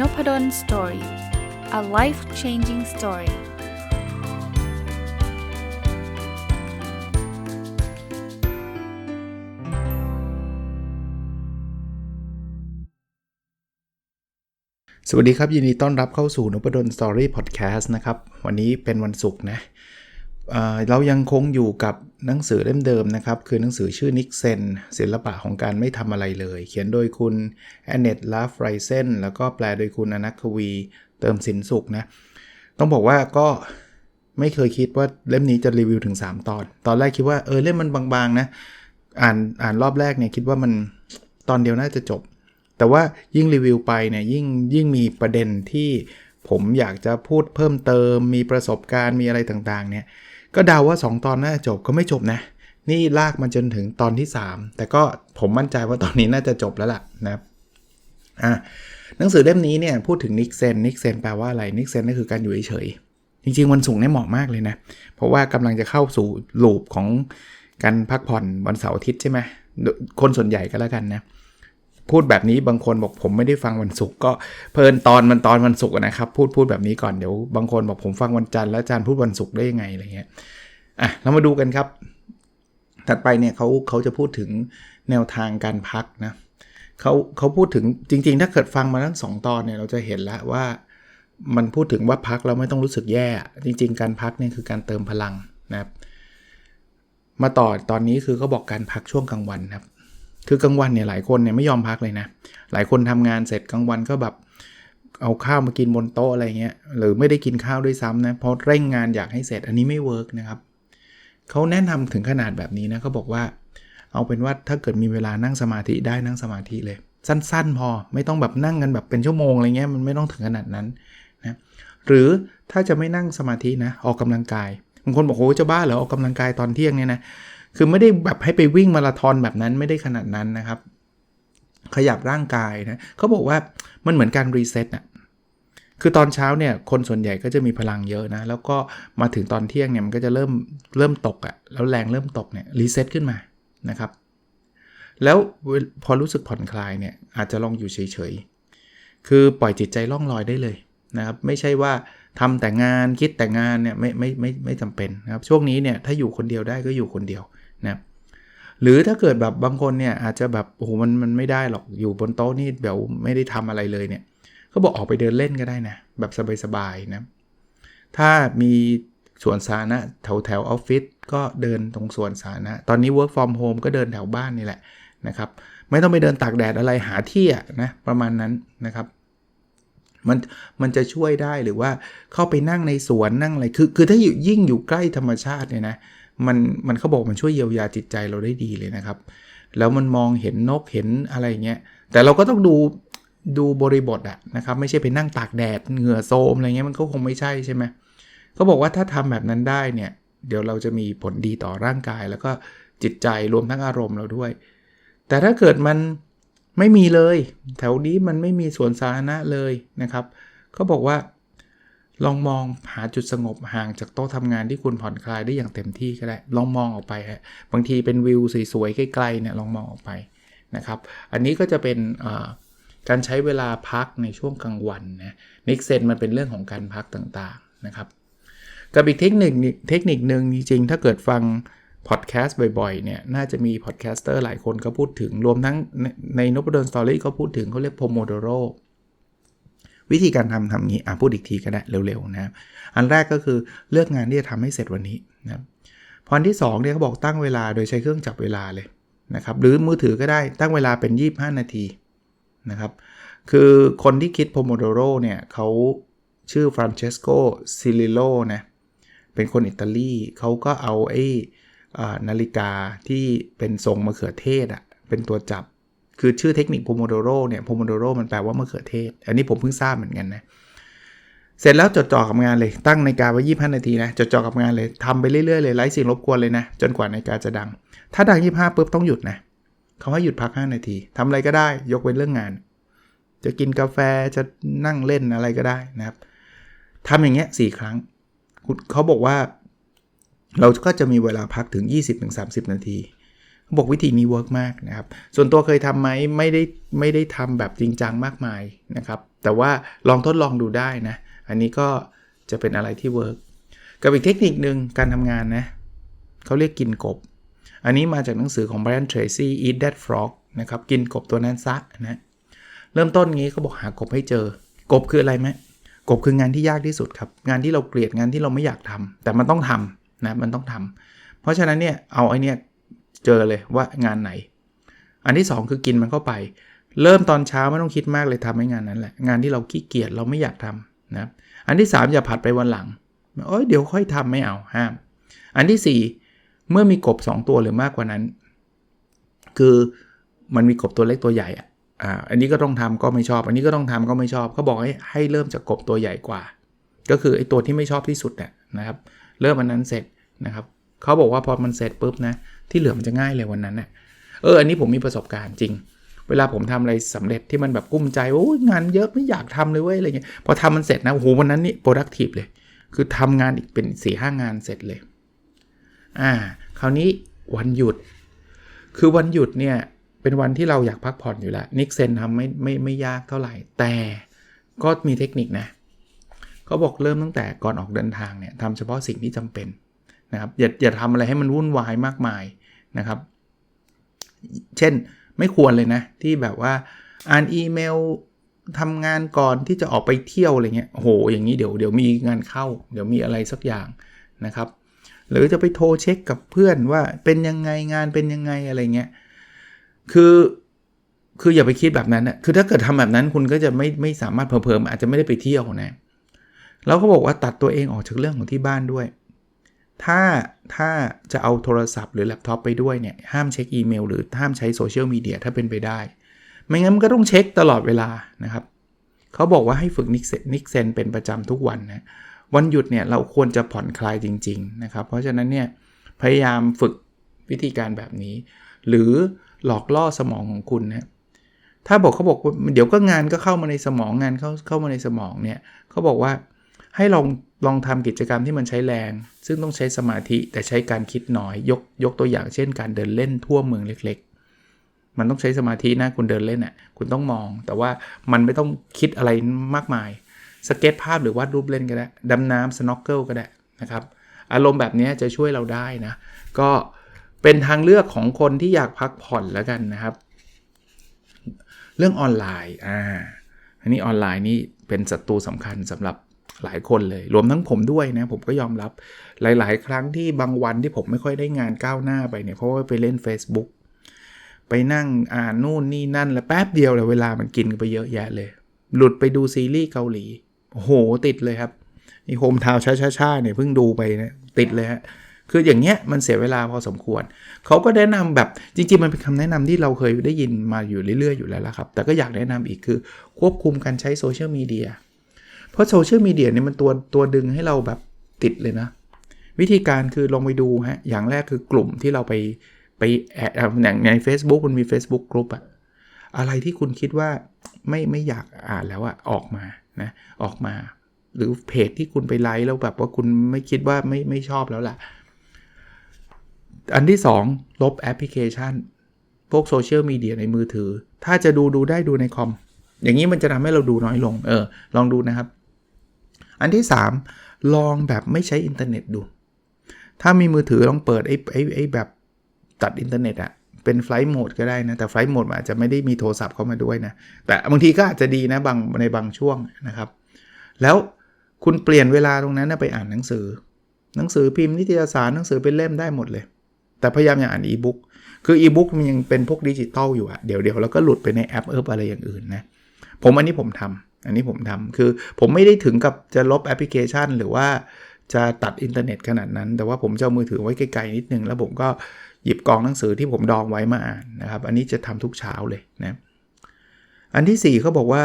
n o p ด d o สตอรี่ a life changing story สวัสดีครับ ยินดีต้อนรับเข้าสู่นพดลสตอรี่พอดแคสต์นะครับ วันนี้เป็นวันศุกร์นะ เรายังคงอยู่กับหนังสือเล่มเดิมนะครับ คือหนังสือชื่อนิกเซนศิลปะของการไม่ทำอะไรเลย เขียนโดยคุณแอนเนตลาฟไรเซนแล้วก็แปลโดยคุณอนักวีเติมสินสุขนะ ต้องบอกว่าก็ไม่เคยคิดว่าเล่มนี้จะรีวิวถึง 3 ตอน ตอนแรกคิดว่าเออเล่มมันบางๆนะ อ่านอ่านรอบแรกเนี่ยคิดว่ามันตอนเดียวน่าจะจบ แต่ว่ายิ่งรีวิวไปเนี่ยยิ่งยิ่งมีประเด็นที่ผมอยากจะพูดเพิ่มเติม มีประสบการณ์มีอะไรต่างๆเนี่ย ก็เดาว่า 2 ตอนน่าจะจบก็ไม่จบนะ นี่ลากมาจนถึงตอนที่ 3 แต่ก็ผมมั่นใจว่าตอนนี้น่าจะจบแล้วล่ะนะอะหนังสือเล่มนี้เนี่ยพูดถึงนิกเซนนิกเซนแปลว่าอะไรนิกเซนก็คือการอยู่เฉยจริงๆ วันศุกร์นี่เหมาะมากเลยนะ เพราะว่ากำลังจะเข้าสู่ลูปของการพักผ่อนวันเสาร์อาทิตย์ใช่ไหมคนส่วนใหญ่ก็แล้วกันนะ พูดแบบนี้บางคนบอกผมไม่ได้ฟังวันศุกร์ก็เพลินตอนมันตอนวันศุกร์นะครับ พูดพูดแบบนี้ก่อนเดี๋ยวบางคนบอกผมฟังวันจันทร์แล้วอาจารย์พูดวันศุกร์ได้ยังไงอะไรเงี้ยอะเรามาดูกันครับ ถัดไปเนี่ยเขาเขาจะพูดถึงแนวทางการพักนะเขาเขาพูดถึงจริง ๆ ถ้าเกิดฟังมาทั้งสองตอนเนี่ยเราจะเห็นแล้วว่ามันพูดถึงว่าพักเราไม่ต้องรู้สึกแย่ จริง ๆ การพักเนี่ยคือการเติมพลังนะครับ มาต่อตอนนี้คือเขาบอกการพักช่วงกลางวันครับ คือกลางวันเนี่ยหลายคนเนี่ยไม่ยอมพักเลยนะ หลายคนทำงานเสร็จกลางวันก็แบบเอาข้าวมากินบนโต๊ะอะไรเงี้ย หรือไม่ได้กินข้าวด้วยซ้ำนะเพราะเร่งงานอยากให้เสร็จอันนี้ไม่เวิร์กนะครับเขาแนะนำถึงขนาดแบบนี้นะเขาบอกว่า เอาเป็นว่าถ้าเกิดมีเวลานั่งสมาธิได้นั่งสมาธิเลย สั้นๆ พอไม่ต้องแบบนั่งกันแบบเป็นชั่วโมงอะไรเงี้ยมันไม่ต้องถึงขนาดนั้นนะหรือถ้าจะไม่นั่งสมาธินะออกกำลังกายบางคนบอกโอ้จะบ้าเหรอออกกำลังกายตอนเที่ยงเนี่ยนะ คือไม่ได้แบบให้ไปวิ่งมาราธอนแบบนั้นไม่ได้ขนาดนั้นนะครับ ขยับร่างกายนะเขาบอกว่ามันเหมือนการรีเซ็ตอะคือตอนเช้าเนี่ยคนส่วนใหญ่ก็จะมีพลังเยอะนะ แล้วก็มาถึงตอนเที่ยงเนี่ยมันก็จะเริ่มเริ่มตกอะแล้วแรงเริ่มตกเนี่ยรีเซ็ตขึ้นมานะครับ แล้วพอรู้สึกผ่อนคลายเนี่ยอาจจะลองอยู่เฉยๆ คือปล่อยจิตใจล่องลอยได้เลยนะครับ ไม่ใช่ว่าทำแต่งานคิดแต่งานเนี่ยไม่ไม่ไม่ไม่จำเป็นนะครับ ช่วงนี้เนี่ยถ้าอยู่คนเดียวได้ก็อยู่คนเดียว นะหรือถ้าเกิดแบบบางคนเนี่ยอาจจะแบบโอ้โหมันมันไม่ได้หรอกอยู่บนโต๊ะนี่แบบไม่ได้ทำอะไรเลยเนี่ยก็บอกออกไปเดินเล่นก็ได้นะแบบสบายๆนะถ้ามีสวนสาธารณะแถวแถวออฟฟิศก็เดินตรงสวนสาธารณะตอนนี้ work from home ก็เดินแถวบ้านนี่แหละนะครับไม่ต้องไปเดินตากแดดอะไรหาที่อะนะประมาณนั้นนะครับมันมันจะช่วยได้หรือว่าเข้าไปนั่งในสวนนั่งอะไรคือคือถ้าอยู่ยิ่งอยู่ใกล้ธรรมชาติเนี่ยนะ มันมันเขาบอกมันช่วยเยียวยาจิตใจเราได้ดีเลยนะครับ แล้วมันมองเห็นนกเห็นอะไรเงี้ยแต่เราก็ต้องดูดูบริบทอะนะครับไม่ใช่ไปนั่งตากแดดเหงื่อโซมอะไรเงี้ยมันก็คงไม่ใช่ใช่ไหมเขาบอกว่าถ้าทำแบบนั้นได้เนี่ยเดี๋ยวเราจะมีผลดีต่อร่างกาย แล้วก็จิตใจรวมทั้งอารมณ์เราด้วย แต่ถ้าเกิดมันไม่มีเลย แถวนี้มันไม่มีสวนสาธารณะเลยนะครับเขาบอกว่า ลองมองหาจุดสงบห่างจากโต๊ะทำงานที่คุณผ่อนคลายได้อย่างเต็มที่ก็ได้ ลองมองออกไปฮะบางทีเป็นวิวสวยๆใกล้ๆเนี่ยลองมองออกไปนะครับ อันนี้ก็จะเป็นการใช้เวลาพักในช่วงกลางวันนะนิกเซนมันเป็นเรื่องของการพักต่างๆนะครับ กับอีกเทคนิคเทคนิคหนึ่งจริงๆ ถ้าเกิดฟังพอดแคสต์บ่อยๆเนี่ยน่าจะมีพอดแคสเตอร์หลายคนก็พูดถึงรวมทั้งในนบดนสตอรี่ก็พูดถึงเขาเรียกโพโมโดโร วิธีการทำทำงี้อะพูดอีกทีก็ได้เร็วๆนะครับอันแรกก็คือเลือกงานที่จะทำให้เสร็จวันนี้นะครับพอที่2เนี่ยเขาบอกตั้งเวลาโดยใช้เครื่องจับเวลาเลยนะครับหรือมือถือก็ได้ตั้งเวลาเป็น 25 นาทีนะครับคือคนที่คิดโพโมโดโรเนี่ยเขาชื่อฟรานเชสโกซิลิโลนะเป็นคนอิตาลีเขาก็เอาไอ้นาฬิกาที่เป็นทรงมะเขือเทศอะ่ะเป็นตัวจับ คือชื่อเทคนิคโพโมโดโรเนี่ยโพโมโดโรมันแปลว่ามะเขือเทศ อันนี้ผมเพิ่งทราบเหมือนกันนะ เสร็จแล้วจดจ่อกับงานเลย ตั้งนาฬิกาไว้ยี่ห้านาทีนะ จดจ่อกับงานเลยทำไปเรื่อยๆเลยไร้สิ่งรบกวนเลยนะ จนกว่านาฬิกาจะดัง ถ้าดังยี่ห้าปุ๊บต้องหยุดนะเขาให้หยุดพัก 5 นาทีทำอะไรก็ได้ ยกเว้นเรื่องงาน จะกินกาแฟจะนั่งเล่นอะไรก็ได้นะครับทำอย่างเงี้ยสครั้งเขาบอกว่า เราก็จะมีเวลาพักถึง 20-30 นาทีเขา บอกวิธีนี้เวิร์กมากนะครับ ส่วนตัวเคยทำไหมไม่ได้ไม่ได้ทำแบบจริงจังมากมายนะครับ แต่ว่าลองทดลองดูได้นะ อันนี้ก็จะเป็นอะไรที่เวิร์กกับอีกเทคนิคหนึ่งการทำงานนะเขาเรียกกินกบ อันนี้มาจากหนังสือของ Brian Tracy Eat That Frog นะครับ กินกบตัวนั้นซะนะเริ่มต้นงี้เขาบอกหากบให้เจอ กบคืออะไรไหมกบคืองานที่ยากที่สุดครับ งานที่เราเกลียดงานที่เราไม่อยากทำแต่มันต้องทำนะมันต้องทำเพราะฉะนั้นเนี่ยเอาไอเนี่ย เจอเลยว่างานไหน อันที่ 2 คือกินมันเข้าไป เริ่มตอนเช้าไม่ต้องคิดมากเลยทำให้งานนั้นแหละ งานที่เราขี้เกียจเราไม่อยากทำนะอันที่ 3 อย่าผัดไปวันหลังโอ้ยเดี๋ยวค่อยทำไม่เอาห้าม อันที่ 4 เมื่อมีกบ 2 ตัวหรือมากกว่านั้น คือมันมีกบตัวเล็กตัวใหญ่อะอ่าอันนี้ก็ต้องทำก็ไม่ชอบ อันนี้ก็ต้องทำก็ไม่ชอบเขาบอกให้ให้เริ่มจากกบตัวใหญ่กว่า ก็คือไอ้ตัวที่ไม่ชอบที่สุดน่ะนะครับ เริ่มอันนั้นเสร็จนะครับเขาบอกว่าพอมันเสร็จปุ๊บนะ ที่เหลือมันจะง่ายเลยวันนั้นน่ะเอออันนี้ผมมีประสบการณ์จริง เวลาผมทำอะไรสำเร็จที่มันแบบกุ้มใจโอ้ยงานเยอะไม่อยากทำเลยเว้ยอะไรเงี้ยพอทำมันเสร็จนะโอ้โหวันนั้นนี่ productive เลย คือทำงานอีกเป็น4ี่ห้างานเสร็จเลยอ่าคราวนี้วันหยุด คือวันหยุดเนี่ยเป็นวันที่เราอยากพักผ่อนอยู่แล้วนิกเซนทำไม่ไม่ไม่ยากเท่าไหร่ แต่ก็มีเทคนิคนะเขาบอกเริ่มตั้งแต่ก่อนออกเดินทางเนี่ยทำเฉพาะสิ่งที่จำเป็น นะครับอย่าอย่าทำอะไรให้มันวุ่นวายมากมายนะครับ เช่นไม่ควรเลยนะ ที่แบบว่าอ่านอีเมลทำงานก่อนที่จะออกไปเที่ยวอะไรเงี้ยโหอย่างนี้เดี๋ยวเดี๋ยวมีงานเข้า เดี๋ยวมีอะไรสักอย่างนะครับ หรือจะไปโทรเช็คกับเพื่อนว่าเป็นยังไงงานเป็นยังไงอะไรเงี้ยคือคืออย่าไปคิดแบบนั้นนะคือถ้าเกิดทำแบบนั้นคุณก็จะไม่ไม่สามารถเพิ่มอาจจะไม่ได้ไปเที่ยวนะแล้วเขาบอกว่าตัดตัวเองออกจากเรื่องของที่บ้านด้วย ถ้าถ้าจะเอาโทรศัพท์หรือแล็ปท็อปไปด้วยเนี่ย ห้ามเช็คอีเมลหรือห้ามใช้โซเชียลมีเดียถ้าเป็นไปได้ ไม่งั้นมันก็ต้องเช็คตลอดเวลานะครับเขาบอกว่าให้ฝึกนิกเซนนิกเซนเป็นประจำทุกวันนะวันหยุดเนี่ยเราควรจะผ่อนคลายจริง ๆ นะครับ เพราะฉะนั้นเนี่ยพยายามฝึกวิธีการแบบนี้ หรือหลอกล่อสมองของคุณนะถ้าบอกเขาบอกว่าเดี๋ยวก็งานก็เข้ามาในสมองงานเข้าเข้ามาในสมองเนี่ยเขาบอกว่า ให้ลองลองทำกิจกรรมที่มันใช้แรง ซึ่งต้องใช้สมาธิแต่ใช้การคิดน้อยยกยกตัวอย่างเช่น การเดินเล่นทั่วเมืองเล็ก ๆ มันต้องใช้สมาธินะคุณเดินเล่นอะคุณต้องมอง แต่ว่ามันไม่ต้องคิดอะไรมากมาย สเก็ตภาพหรือวาดรูปเล่นก็ได้ดำน้ำสโนว์เกิลก็ได้นะครับอารมณ์แบบนี้จะช่วยเราได้นะ ก็เป็นทางเลือกของคนที่อยากพักผ่อนแล้วกันนะครับ เรื่องออนไลน์อ่าอันนี้ออนไลน์นี่เป็นศัตรูสำคัญสำหรับ หลายคนเลย รวมทั้งผมด้วยนะ ผมก็ยอมรับหลาย ๆ ครั้งที่บางวันที่ผมไม่ค่อยได้งานก้าวหน้าไปเนี่ย เพราะว่าไปเล่น Facebook ไปนั่งอ่านนู่นนี่นั่น แล้วแป๊บเดียวเลยเวลามันกินไปเยอะแยะเลย หลุดไปดูซีรีส์เกาหลีโอ้โหติดเลยครับนี่โฮมทาวช้าช้าๆเนี่ยเพิ่งดูไปนะติดเลยฮะคืออย่างเงี้ยมันเสียเวลาพอสมควร เขาก็แนะนำแบบจริง ๆ มันเป็นคำแนะนำที่เราเคยได้ยินมาอยู่เรื่อย ๆ อยู่แล้วละครับ แต่ก็อยากแนะนำอีกคือ ควบคุมการใช้โซเชียลมีเดีย เพราะโซเชียลมีเดียเนี่ยมันตัวตัวดึงให้เราแบบติดเลยนะ วิธีการคือลองไปดูฮะ อย่างแรกคือกลุ่มที่เราไปไปแอดอย่างใน Facebook มันมี Facebook กลุ่มอะอะไรที่คุณคิดว่าไม่ไม่อยากอ่านแล้วอะออกมานะออกมา หรือเพจที่คุณไปไลค์แล้วแบบว่าคุณไม่คิดว่าไม่ไม่ชอบแล้วล่ะ อันที่ 2 ลบแอปพลิเคชัน พวกโซเชียลมีเดียในมือถือ ถ้าจะดูดูได้ดูในคอม อย่างนี้มันจะทำให้เราดูน้อยลง เออ ลองดูนะครับ อันที่ 3 ลองแบบไม่ใช้อินเทอร์เน็ตดู ถ้ามีมือถือลองเปิดไอ้ไอ้ไอ้แบบตัดอินเทอร์เน็ตอะเป็นไฟล์โหมดก็ได้นะ แต่ไฟล์โหมดอาจจะไม่ได้มีโทรศัพท์เข้ามาด้วยนะ แต่บางทีก็อาจจะดีนะบางในบางช่วงนะครับ แล้วคุณเปลี่ยนเวลาตรงนั้นไปอ่านหนังสือ หนังสือพิมพ์นิตยสารหนังสือเป็นเล่มได้หมดเลย แต่พยายามอย่าอ่านอีบุ๊กคืออีบุ๊กมันยังเป็นพวกดิจิตอลอยู่อะเดี๋ยวเดี๋ยวเราก็หลุดไปในแอปเอิบอะไรอย่างอื่นนะผมอันนี้ผมทำ อันนี้ผมทำคือผมไม่ได้ถึงกับจะลบแอปพลิเคชัน หรือว่าจะตัดอินเทอร์เน็ตขนาดนั้น แต่ว่าผมจะเอามือถือไว้ไกลๆนิดนึง แล้วผมก็หยิบกองหนังสือที่ผมดองไว้มาอ่านนะครับ อันนี้จะทำทุกเช้าเลยนะอันที่4เขาบอกว่า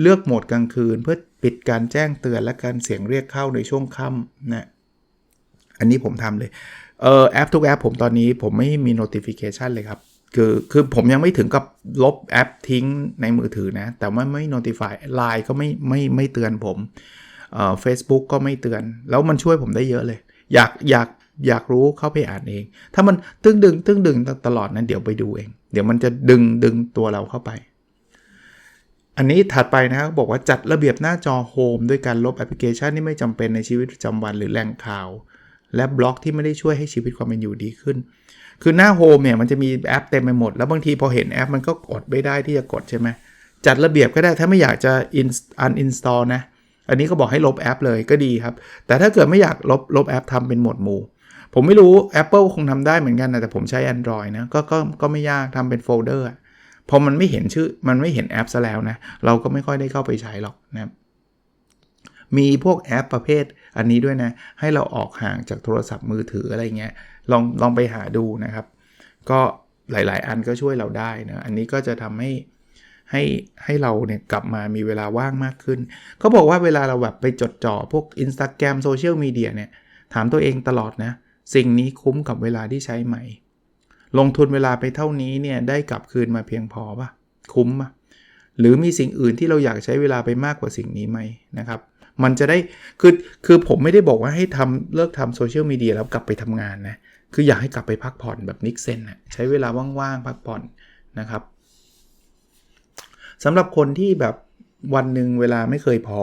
เลือกโหมดกลางคืน เพื่อปิดการแจ้งเตือนและการเสียงเรียกเข้าในช่วงค่ำนะอันนี้ผมทำเลยเออแอปทุกแอปผมตอนนี้ผมไม่มี notification เลยครับ คือคือผมยังไม่ถึงกับลบแอปทิ้งในมือถือนะ แต่ว่าไม่ notify Line ก็ไม่ไม่ไม่เตือนผมเอ่อ Facebook ก็ไม่เตือน แล้วมันช่วยผมได้เยอะเลย อยากอยากอยากรู้เข้าไปอ่านเอง ถ้ามันตึ้งดึงตึ้งดึงตลอดนั้นเดี๋ยวไปดูเอง เดี๋ยวมันจะดึงดึงตัวเราเข้าไป อันนี้ถัดไปนะครับบอกว่าจัดระเบียบหน้าจอโฮมด้วยการลบแอปพลิเคชันที่ไม่จำเป็นในชีวิตประจำวันหรือแหล่งข่าว และบล็อกที่ไม่ได้ช่วยให้ชีวิตความเป็นอยู่ดีขึ้น คือหน้าโฮมเนี่ยมันจะมีแอปเต็มไปหมด แล้วบางทีพอเห็นแอปมันก็กดไม่ได้ที่จะกดใช่ไหมจัดระเบียบก็ได้ถ้าไม่อยากจะ uninstall นะ อันนี้ก็บอกให้ลบแอปเลยก็ดีครับ แต่ถ้าเกิดไม่อยากลบลบแอปทำเป็นหมวดหมู่ ผมไม่รู้ Apple คงทำได้เหมือนกันนะแต่ผมใช้ Android นะก็ก็ก็ไม่ยากทำเป็นโฟลเดอร์พอมันไม่เห็นชื่อมันไม่เห็นแอปซะแล้วนะเราก็ไม่ค่อยได้เข้าไปใช้หรอกนะครับ มีพวกแอปประเภทอันนี้ด้วยนะ ให้เราออกห่างจากโทรศัพท์มือถืออะไรเงี้ยลองลองไปหาดูนะครับ ก็หลาย ๆ อันก็ช่วยเราได้นะอันนี้ก็จะทำให้ให้ให้เราเนี่ยกลับมามีเวลาว่างมากขึ้น เขาบอกว่าเวลาเราแบบไปจดจ่อพวก Instagram โซเชียลมีเดียเนี่ยถามตัวเองตลอดนะ สิ่งนี้คุ้มกับเวลาที่ใช้ไหม ลงทุนเวลาไปเท่านี้เนี่ยได้กลับคืนมาเพียงพอปะคุ้มปะหรือมีสิ่งอื่นที่เราอยากใช้เวลาไปมากกว่าสิ่งนี้ไหมนะครับ มันจะได้คือคือผมไม่ได้บอกว่าให้ทำเลิกทำโซเชียลมีเดียแล้วกลับไปทำงานนะคืออยากให้กลับไปพักผ่อนแบบนิกเซนนะใช้เวลาว่างๆพักผ่อนนะครับสำหรับคนที่แบบวันหนึ่งเวลาไม่เคยพอ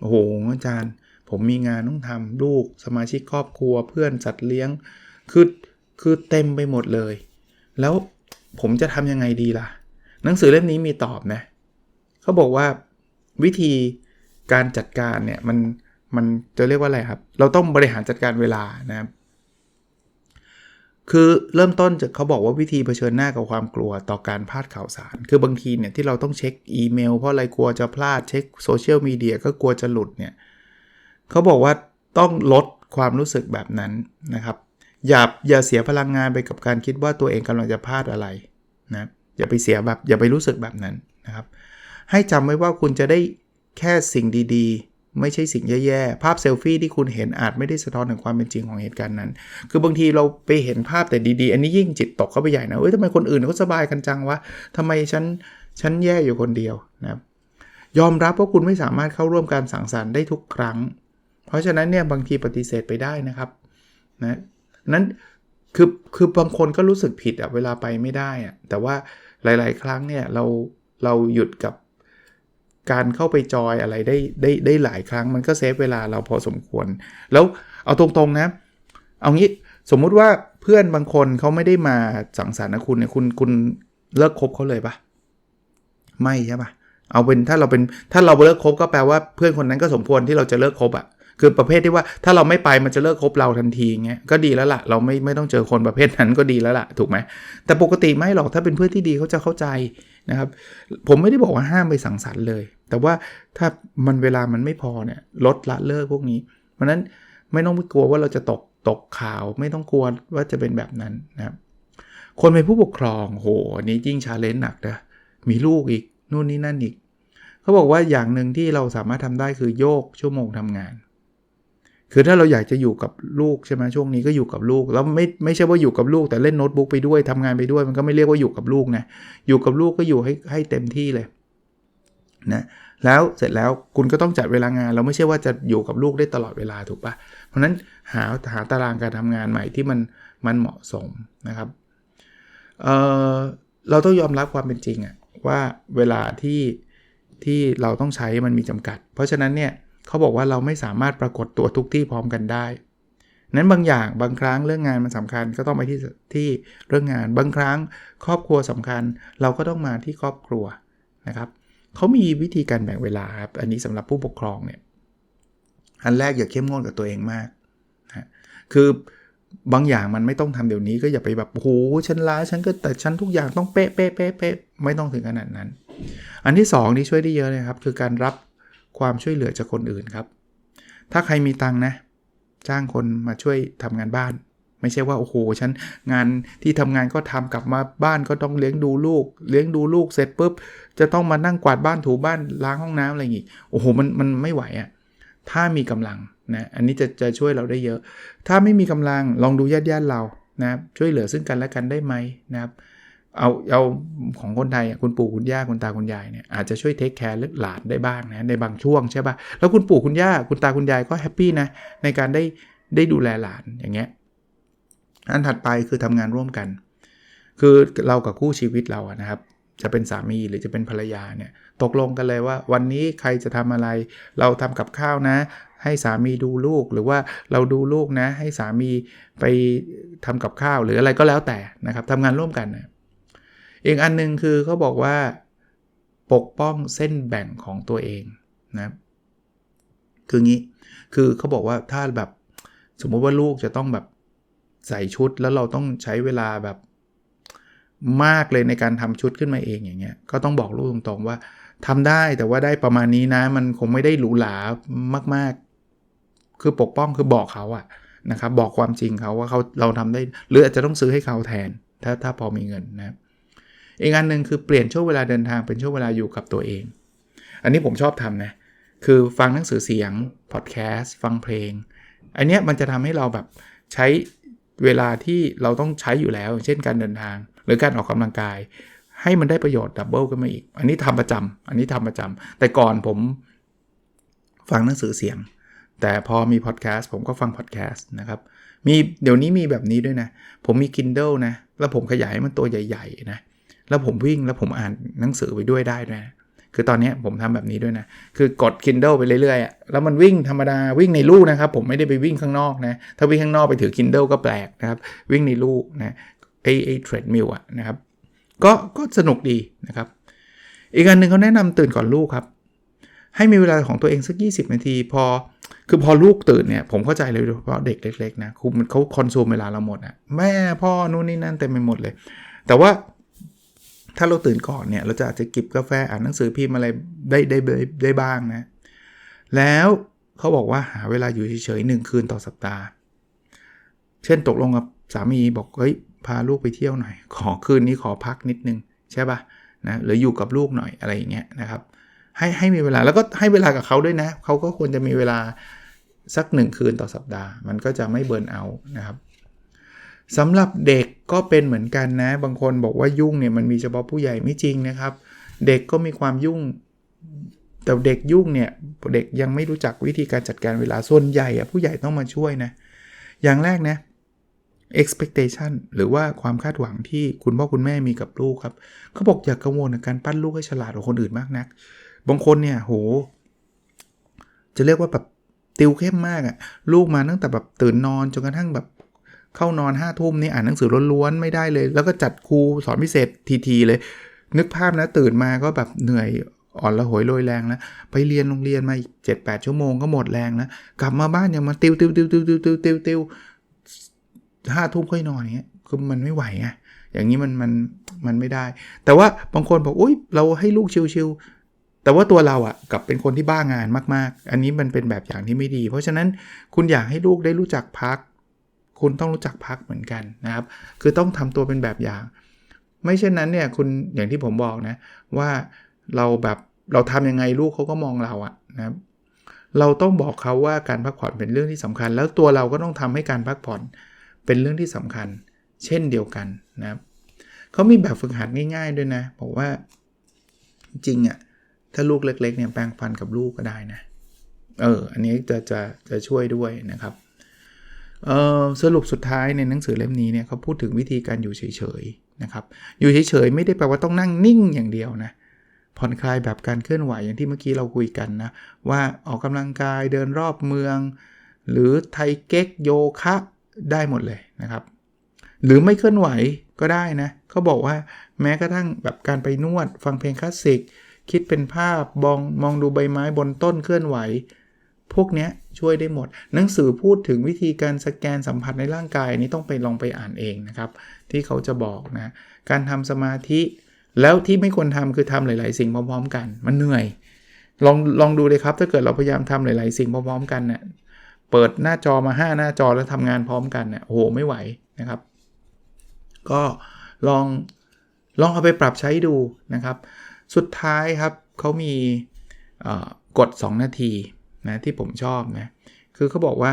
โอ้โหอาจารย์ ผมมีงานต้องทำลูกสมาชิกครอบครัวเพื่อนสัตว์เลี้ยง คือคือเต็มไปหมดเลย แล้วผมจะทำยังไงดีล่ะ หนังสือเล่มนี้มีตอบนะเขาบอกว่าวิธี การจัดการเนี่ยมันมันจะเรียกว่าอะไรครับ เราต้องบริหารจัดการเวลานะครับ คือเริ่มต้นจากเขาบอกว่าวิธีเผชิญหน้ากับความกลัวต่อการพลาดข่าวสาร คือบางทีเนี่ยที่เราต้องเช็คอีเมล เพราะอะไรกลัวจะพลาดเช็คโซเชียลมีเดียก็กลัวจะหลุดเนี่ยเขาบอกว่าต้องลดความรู้สึกแบบนั้นนะครับอย่าอย่าเสียพลังงานไปกับการคิดว่าตัวเองกำลังจะพลาดอะไรนะอย่าไปเสียแบบอย่าไปรู้สึกแบบนั้นนะครับ ให้จำไว้ว่าคุณจะได้ แค่สิ่งดีๆ ไม่ใช่สิ่งแย่ๆ ภาพเซลฟี่ที่คุณเห็นอาจไม่ได้สะท้อนถึงความเป็นจริงของเหตุการณ์นั้น คือบางทีเราไปเห็นภาพแต่ดีๆ อันนี้ยิ่งจิตตกเข้าไปใหญ่นะเอ้ยทำไมคนอื่นเขาสบายกันจังวะทำไมฉันฉันแย่อยู่คนเดียวนะครับยอมรับว่าคุณไม่สามารถเข้าร่วมการสังสรรค์ได้ทุกครั้ง เพราะฉะนั้นเนี่ยบางทีปฏิเสธไปได้นะครับนะนั้นคือคือบางคนก็รู้สึกผิดอะเวลาไปไม่ได้อะแต่ว่าหลาย ๆ ครั้งเนี่ยเราเราหยุดกับ การเข้าไปจอยอะไรได้ได้ได้หลายครั้งมันก็เซฟเวลาเราพอสมควร แล้วเอาตรงๆนะ เอางี้สมมุติว่าเพื่อนบางคนเขาไม่ได้มาสังสรรค์นะคุณเนี่ยคุณคุณเลิกคบเขาเลยปะไม่ใช่ปะเอาเป็นถ้าเราเป็นถ้าเราเลิกคบก็แปลว่าเพื่อนคนนั้นก็สมควรที่เราจะเลิกคบอะ่ะคือประเภทที่ว่าถ้าเราไม่ไปมันจะเลิกคบเราทันทีเงี้ยก็ดีแล้วละ่ะ เราไม่ไม่ต้องเจอคนประเภทนั้นก็ดีแล้วละ่ะ ถูกไหมแต่ปกติไม่หรอกถ้าเป็นเพื่อนที่ดีเขาจะเข้าใจนะครับ ผมไม่ได้บอกว่าห้ามไปสังสรรค์เลย แต่ว่าถ้ามันเวลามันไม่พอเนี่ยลดละเลิกพวกนี้ เพราะนั้นไม่ต้องไปกลัวว่าเราจะตกตกข่าว ไม่ต้องกลัวว่าจะเป็นแบบนั้นนะครับคนเป็นผู้ปกครองโหอันนี้ยิ่งชาเลนจ์หนักนะมีลูกอีกนู่นนี่นั่นอีกเขาบอกว่าอย่างหนึ่งที่เราสามารถทำได้คือโยกชั่วโมงทำงาน คือถ้าเราอยากจะอยู่กับลูกใช่ไหมช่วงนี้ก็อยู่กับลูก แล้วไม่ไม่ใช่ว่าอยู่กับลูกแต่เล่นโน้ตบุ๊กไปด้วยทำงานไปด้วย มันก็ไม่เรียกว่าอยู่กับลูกนะอยู่กับลูกก็อยู่ให้ให้เต็มที่เลย นะแล้วเสร็จแล้วคุณก็ต้องจัดเวลางาน เราไม่ใช่ว่าจะอยู่กับลูกได้ตลอดเวลาถูกปะเพราะนั้นหาหาตารางการทำงานใหม่ที่มันมันเหมาะสมนะครับเเราต้องยอมรับความเป็นจริงอะว่าเวลาที่ที่เราต้องใช้มันมีจำกัด เพราะฉะนั้นเนี่ยเขาบอกว่าเราไม่สามารถปรากฏตัวทุกที่พร้อมกันได้ นั้นบางอย่างบางครั้งเรื่องงานมันสำคัญก็ต้องไปที่ที่เรื่องงาน บางครั้งครอบครัวสำคัญ เราก็ต้องมาที่ครอบครัวนะครับ เขามีวิธีการแบ่งเวลาครับ อันนี้สำหรับผู้ปกครองเนี่ย อันแรกอย่าเข้มงวดกับตัวเองมากนะคือบางอย่างมันไม่ต้องทำเดี๋ยวนี้ก็อย่าไปแบบโอ้โหฉันล้าฉันก็แต่ฉันทุกอย่างต้องเป๊ะเป๊ะเป๊ะเป๊ะไม่ต้องถึงขนาดนั้น อันที่2นี่ช่วยได้เยอะเลยครับ คือการรับความช่วยเหลือจากคนอื่นครับ ถ้าใครมีตังนะ จ้างคนมาช่วยทำงานบ้าน ไม่ใช่ว่าโอ้โหฉันงานที่ทำงานก็ทำกลับมาบ้านก็ต้องเลี้ยงดูลูก เลี้ยงดูลูกเสร็จปุ๊บ จะต้องมานั่งกวาดบ้านถูบ้านล้างห้องน้ำอะไรอย่างงี้โอ้โหมันมันไม่ไหวอะ่ะถ้ามีกำลังนะอันนี้จะจะช่วยเราได้เยอะ ถ้าไม่มีกำลังลองดูญาติญาติเรานะช่วยเหลือซึ่งกันและกันได้ไหมนะครับเอาเอาของคนไทยคุณปู่คุณย่าคุณตาคุณยายเนี่ยอาจจะช่วยเทคแคร์หลานได้บ้างนะในบางช่วงใช่ปะ่ะแล้วคุณปู่คุณย่าคุณตาคุณยายก็แฮปปี้นะในการได้ได้ดูแลหลานอย่างเงี้ย อันถัดไปคือทำงานร่วมกัน คือเรากับคู่ชีวิตเราอะนะครับ จะเป็นสามีหรือจะเป็นภรรยาเนี่ยตกลงกันเลยว่า วันนี้ใครจะทำอะไร เราทำกับข้าวนะ ให้สามีดูลูกหรือว่าเราดูลูกนะ ให้สามีไปทำกับข้าวหรืออะไรก็แล้วแต่นะครับทำงานร่วมกันนะอีกอันนึงคือเขาบอกว่าปกป้องเส้นแบ่งของตัวเองนะคืองี้คือเขาบอกว่าถ้าแบบสมมติว่าลูกจะต้องแบบ ใส่ชุดแล้วเราต้องใช้เวลาแบบมากเลยในการทำชุดขึ้นมาเองอย่างเงี้ยก็ต้องบอกลูกตรงๆว่าทำได้แต่ว่าได้ประมาณนี้นะ มันคงไม่ได้หรูหรามากๆ คือปกป้องคือบอกเขาอะนะครับบอกความจริงเขาว่าเขาเราทำได้ หรืออาจจะต้องซื้อให้เขาแทน ถ้าถ้าพอมีเงินนะอีกอันหนึ่งคือเปลี่ยนช่วงเวลาเดินทางเป็นช่วงเวลาอยู่กับตัวเอง อันนี้ผมชอบทำนะคือฟังหนังสือเสียงพอดแคสต์ฟังเพลง อันเนี้ยมันจะทำให้เราแบบใช้ เวลาที่เราต้องใช้อยู่แล้ว เช่นการเดินทาง หรือการออกกำลังกาย ให้มันได้ประโยชน์ดับเบิลขึ้นมาอีก อันนี้ทำประจำอันนี้ทำประจำแต่ก่อนผมฟังหนังสือเสียง แต่พอมีพอดแคสต์ผมก็ฟังพอดแคสต์นะครับมีเดี๋ยวนี้มีแบบนี้ด้วยนะ ผมมี Kindle นะ แล้วผมขยายมันตัวใหญ่ ๆ นะ แล้วผมวิ่งแล้วผมอ่านหนังสือไปด้วยได้ด้วยนะ คือตอนนี้ผมทำแบบนี้ด้วยนะ คือกด Kindle ไปเรื่อยๆ แล้วมันวิ่งธรรมดาวิ่งในลู่นะครับ ผมไม่ได้ไปวิ่งข้างนอกนะ ถ้าวิ่งข้างนอกไปถือ Kindle ก็แปลกนะครับ วิ่งในลู่นะไอไอเทรดมิลอะนะครับก็ก็สนุกดีนะครับ อีกอันหนึ่งเขาแนะนำตื่นก่อนลูกครับ ให้มีเวลาของตัวเองสัก 20 นาที พอคือพอลูกตื่นเนี่ยผมเข้าใจเลยโดยเฉพาะเด็กเล็กๆนะคือมันเขาคอนซูมเวลาเราหมดอะแม่พ่อนู่นนี่นั่นเต็มไปหมดเลย แต่ว่า ถ้าเราตื่นก่อนเนี่ยเราจะอาจจะกิบกาแฟอ่านหนังสือพิมพ์อะไรได้ได้ได้ได้บ้างนะ แล้วเขาบอกว่าหาเวลาอยู่เฉยๆหนึ่งคืนต่อสัปดาห์ เช่นตกลงกับสามีบอกเฮ้ยพาลูกไปเที่ยวหน่อย ขอคืนนี้ขอพักนิดนึงใช่ปะนะหรืออยู่กับลูกหน่อยอะไรอย่างเงี้ยนะครับ ให้ให้มีเวลาแล้วก็ให้เวลากับเขาด้วยนะเขาก็ควรจะมีเวลาสักหนึ่งคืนต่อสัปดาห์ มันก็จะไม่เบิร์นเอานะครับ สำหรับเด็กก็เป็นเหมือนกันนะ บางคนบอกว่ายุ่งเนี่ยมันมีเฉพาะผู้ใหญ่ไม่จริงนะครับ เด็กก็มีความยุ่ง แต่เด็กยุ่งเนี่ยเด็กยังไม่รู้จักวิธีการจัดการเวลาส่วนใหญ่อะผู้ใหญ่ต้องมาช่วยนะ อย่างแรกนะ expectation หรือว่าความคาดหวังที่คุณพ่อคุณแม่มีกับลูกครับเขาบอกอย่ากกังวลกับการปั้นลูกให้ฉลาดกว่าคนอื่นมากนัก บางคนเนี่ยโห จะเรียกว่าแบบติวเข้มมากอะลูกมาตั้งแต่แบบตื่นนอนจนกระทั่งแบบ เข้านอนห้าทุ่มนี่อ่านหนังสือล้วนๆไม่ได้เลย แล้วก็จัดครูสอนพิเศษทีๆเลย นึกภาพนะตื่นมาก็แบบเหนื่อยอ่อนละหอยโรยแรงแล้วไปเรียนโรงเรียนมาเจ็ดแปดชั่วโมงก็หมดแรงนะกลับมาบ้านยังมาติวติวติวติวติวติวติวติวห้าทุ่มค่อยนอนอย่างเงี้ยคือมันไม่ไหวไงอย่างนี้มันมันมันไม่ได้ แต่ว่าบางคนบอกอุ้ยเราให้ลูกชิวๆแต่ว่าตัวเราอะ่ะกับเป็นคนที่บ้างานมาก ๆ อันนี้มันเป็นแบบอย่างที่ไม่ดี เพราะฉะนั้นคุณอยากให้ลูกได้รู้จักพัก คุณต้องรู้จักพักเหมือนกันนะครับ คือต้องทำตัวเป็นแบบอย่าง ไม่เช่นนั้นเนี่ยคุณอย่างที่ผมบอกนะว่าเราแบบเราทำยังไงลูกเขาก็มองเราอะนะครับเราต้องบอกเขาว่าการพักผ่อนเป็นเรื่องที่สำคัญ แล้วตัวเราก็ต้องทำให้การพักผ่อนเป็นเรื่องที่สำคัญ เช่นเดียวกันนะครับเขามีแบบฝึกหัดง่าย ๆ ด้วยนะบอกว่าจริงอะถ้าลูกเล็กๆเนี่ยแปรงฟันกับลูกก็ได้นะ เออ อันนี้จะจะจะช่วยด้วยนะครับ สรุปสุดท้ายในหนังสือเล่มนี้เนี่ยเขาพูดถึงวิธีการอยู่เฉยๆนะครับ อยู่เฉยๆไม่ได้แปลว่าต้องนั่งนิ่งอย่างเดียวนะผ่อนคลายแบบการเคลื่อนไหวอย่างที่เมื่อกี้เราคุยกันนะว่าออกกำลังกายเดินรอบเมือง หรือไทเก๊กโยคะได้หมดเลยนะครับ หรือไม่เคลื่อนไหวก็ได้นะเขาบอกว่าแม้กระทั่งแบบการไปนวด ฟังเพลงคลาสสิกคิดเป็นภาพบองมองดูใบไม้บนต้นเคลื่อนไหว พวกนี้ช่วยได้หมด หนังสือพูดถึงวิธีการสแกนสัมผัสในร่างกายนี้ต้องไปลองไปอ่านเองนะครับ ที่เขาจะบอกนะการทำสมาธิ แล้วที่ไม่ควรทำคือทำหลาย ๆ สิ่งพร้อม ๆ กัน มันเหนื่อย ลองลองดูเลยครับ ถ้าเกิดเราพยายามทำหลาย ๆ สิ่งพร้อม ๆ กันเนะี่ยเปิดหน้าจอมา 5 หน้าจอแล้วทำงานพร้อมกันเนะี่ยโอ้โหไม่ไหวนะครับ ก็ลองลองเอาไปปรับใช้ดูนะครับ สุดท้ายครับเขามีกด2นาที นะที่ผมชอบนะคือเขาบอกว่า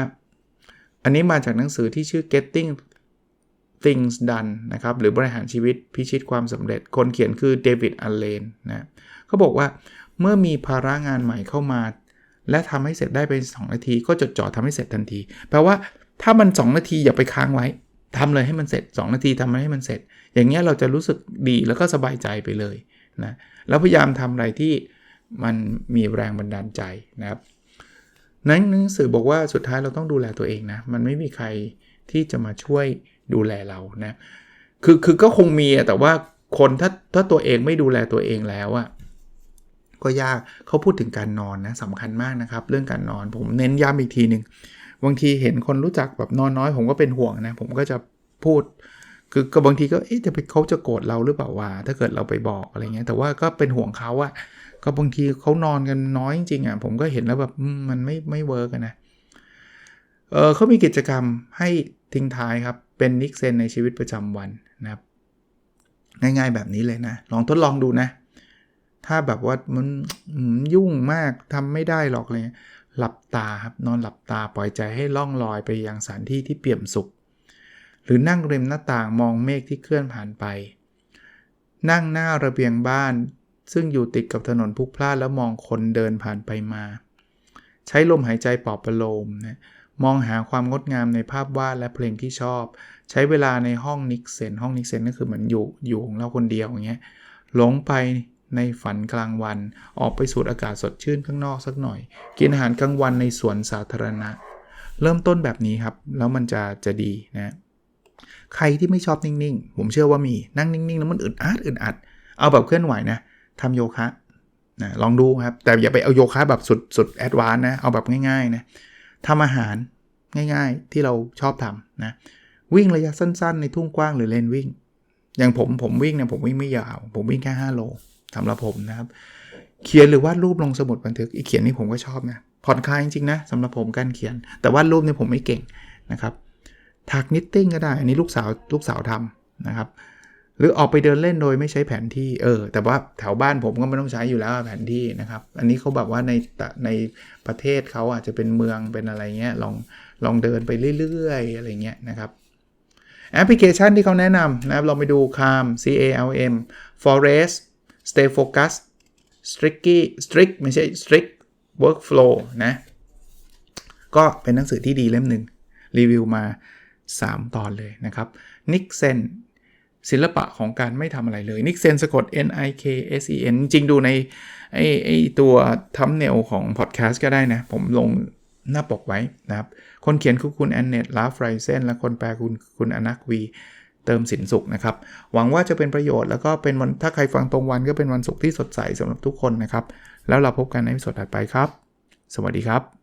อันนี้มาจากหนังสือที่ชื่อ Getting Things Done นะครับหรือบริหารชีวิตพิชิตความสำเร็จ คนเขียนคือเดวิดอัลเลนนะเขาบอกว่าเมื่อมีภาระงานใหม่เข้ามา และทำให้เสร็จได้เป็น 2 นาที ก็จดจ่อทำให้เสร็จทันที แปลว่าถ้ามัน 2 นาทีอย่าไปค้างไว้ทำเลยให้มันเสร็จ 2 นาทีทำให้มันเสร็จ อย่างเงี้ยเราจะรู้สึกดีแล้วก็สบายใจไปเลยนะแล้วพยายามทำอะไรที่มันมีแรงบันดาลใจนะครับ นั้นหนังสือบอกว่าสุดท้ายเราต้องดูแลตัวเองนะ มันไม่มีใครที่จะมาช่วยดูแลเรานะ คือคือก็คงมีแต่ว่าคนถ้าถ้าตัวเองไม่ดูแลตัวเองแล้วอะก็ยากเขาพูดถึงการนอนนะสำคัญมากนะครับ เรื่องการนอนผมเน้นย้ำอีกทีหนึ่งบางทีเห็นคนรู้จักแบบนอนน้อย ผมก็เป็นห่วงนะ ผมก็จะพูด คือก็บางทีก็เอ๊ะจะไปเขาจะโกรธเราหรือเปล่าวะถ้าเกิดเราไปบอกอะไรเงี้ย แต่ว่าก็เป็นห่วงเขาอะก็บางทีเขานอนกันน้อยจริงๆอะผมก็เห็นแล้วแบบมันไม่ไม่เวิร์กนะเออเขามีกิจกรรมให้ทิ้งท้ายครับ เป็นนิกเซนในชีวิตประจำวันนะครับ ง่ายๆแบบนี้เลยนะ ลองทดลองดูนะ ถ้าแบบว่ามันยุ่งมากทำไม่ได้หรอกเลยหลับตาครับนอนหลับตาปล่อยใจให้ล่องลอยไปยังสถานที่ที่เปี่ยมสุข หรือนั่งริมหน้าต่างมองเมฆที่เคลื่อนผ่านไป นั่งหน้าระเบียงบ้าน ซึ่งอยู่ติดกับถนนพุกพล่านแล้วมองคนเดินผ่านไปมา ใช้ลมหายใจปลอบประโลมนะมองหาความงดงามในภาพวาดและเพลงที่ชอบ ใช้เวลาในห้องนิกเซนห้องนิกเซนก็คือเหมือนอยู่อยู่ของเราคนเดียวอย่างเงี้ยหลงไปในฝันกลางวันออกไปสูดอากาศสดชื่นข้างนอกสักหน่อย กินอาหารกลางวันในสวนสาธารณะ เริ่มต้นแบบนี้ครับ แล้วมันจะจะดีนะ ใครที่ไม่ชอบนิ่งๆ ผมเชื่อว่ามีนั่งนิ่งๆ แล้วมันอึดอัดอึดอัด เอาแบบเคลื่อนไหวนะทำโยคะนะลองดูครับ แต่อย่าไปเอาโยคะแบบสุดสุดแอดวานนะ เอาแบบง่ายๆนะทำอาหารง่ายๆที่เราชอบทำนะ วิ่งระยะสั้นๆ ในทุ่งกว้างหรือเลนวิ่ง อย่างผมผมวิ่งเนี่ยผมวิ่งไม่ยาว ผมวิ่งแค่5โลสำหรับผมนะครับ เขียนหรือวาดรูปลงสมุดบันทึกอีกเขียนนี่ผมก็ชอบนะผ่อนคลายจริงๆนะสำหรับผมการเขียน แต่วาดรูปเนี่ยผมไม่เก่งนะครับ ถักนิตติ้งก็ได้ อันนี้ลูกสาวลูกสาวทำนะครับ หรือออกไปเดินเล่นโดยไม่ใช้แผนที่ เออ แต่ว่าแถวบ้านผมก็ไม่ต้องใช้อยู่แล้วแผนที่นะครับ อันนี้เขาแบบว่าในในประเทศเขาอาจจะเป็นเมืองเป็นอะไรเงี้ย ลองลองเดินไปเรื่อยๆอะไรเงี้ยนะครับแอปพลิเคชันที่เขาแนะนำนะครับลองไปดู Calm C A L M Forest Stay Focus Stricky Strict ไม่ใช่ Strict Workflow นะ ก็เป็นหนังสือที่ดีเล่มหนึ่งรีวิวมา 3 ตอนเลยนะครับนิกเซนศิลปะของการไม่ทำอะไรเลยนิกเซนสะกด N I K S E N จริงดูในไอไอตัวทัมเนลของพอดแคสต์ก็ได้นะ ผมลงหน้าปกไว้นะครับ คนเขียนคือคุณแอนเนตลาฟไรเซนและคนแปลคุณคุณอนักวีเติมสินสุขนะครับ หวังว่าจะเป็นประโยชน์แล้วก็เป็นวันถ้าใครฟังตรงวันก็เป็นวันศุกร์ที่สดใสสำหรับทุกคนนะครับ แล้วเราพบกันในสดถัดไปครับ สวัสดีครับ